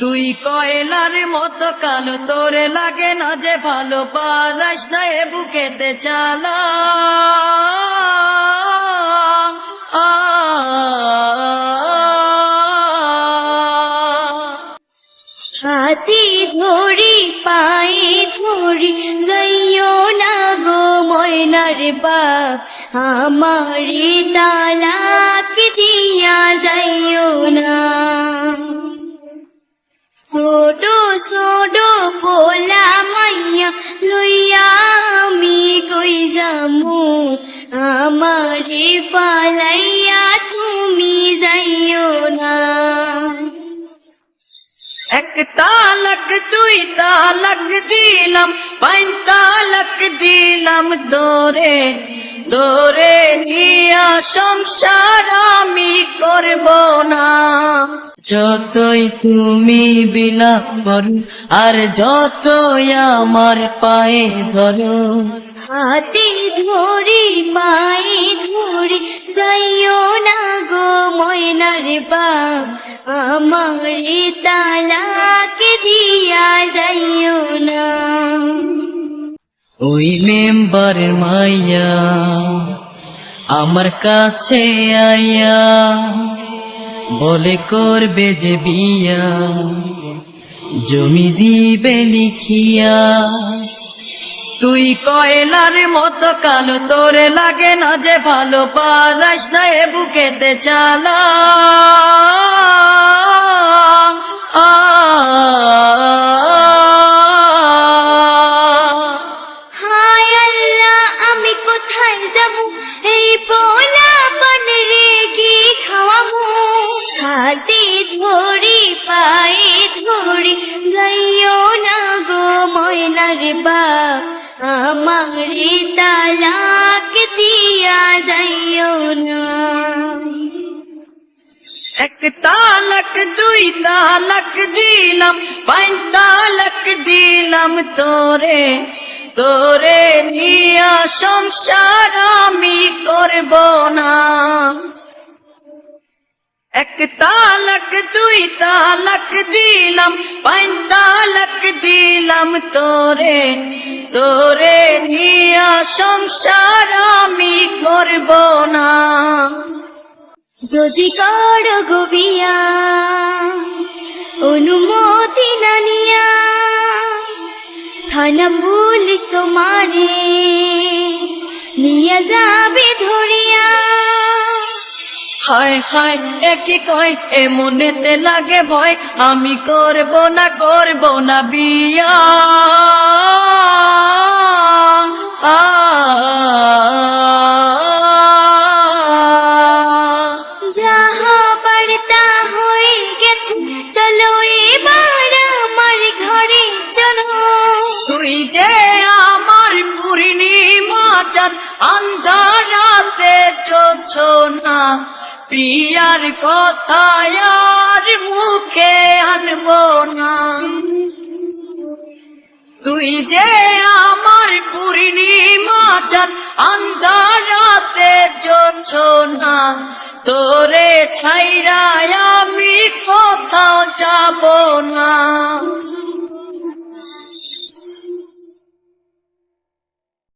তুই কয়লার মতো কালো, তোরে লাগে না যে ভালো, পারাস না এ বুকেতে চালা। হাতে ধরি, পায়ে ধরি, যাইও না গো ময়নার বাপ আমারে তালাক দিয়া যাইও না। ছোটো ছোটো পোলা মাইয়া লইয়া আমি কই যামু আমারে পালাইয়া তুমি যাইও না এক তালাক দুই তালাক দিলাম পাইন তালাক দিলাম দোরে দোরে নিয়া সংসার আমি করব না যতই তুমি বিলাপ করো আর যতই আমার পায়ে ধরো। হাতে ধরি পায়ে ধরি যাইও না গো ময়নার বাপ। আমারে তালাক দিয়া যাইও না। ওই মেম্বার মাইয়া আমার কাছে আইয়া বলে করবে যে বিয়া। জমি দিবে লিখিয়া। তুই কয়লার মতো কালো, তোরে লাগে না যে ভালো, পারাস না এ বুকেতে চালা। হাতে ধরি, পায়ে ধরি, যাইও না গো ময়নার বাপ, আমারে তালাক দিয়া যাইও না। এক তালাক, দুই তালাক দিলাম, পাঁচ তালাক দিলাম তোরে তোরে নিয়া সংসার আমি করব না। এক তালাক দুই তালাক দিলাম পাঁচ তালাক দিলাম তোরে তোরে নিয়া সংসার আমি করব না যদি কর গোবিয়া, অনুমতি না নিয়া থানা পুলিশ তোমারে নিয়ে যাবে হায় হায় একই কয়? এ মনেতে লাগে ভয়। আমি করব না করব না বিয়া। আ যাহা বার্তা হয়ে গেছে চলো এবার আমার ঘরে চলো। তুই যে আমার পূর্ণিমা চাঁদ পিয়ার কথা আর মুখে আনব না। তুই যে আমার পূর্ণিমা চাঁদ আন্ধারাতে চলছ না, তোরে ছাইরা আমি কোথাও যাব না।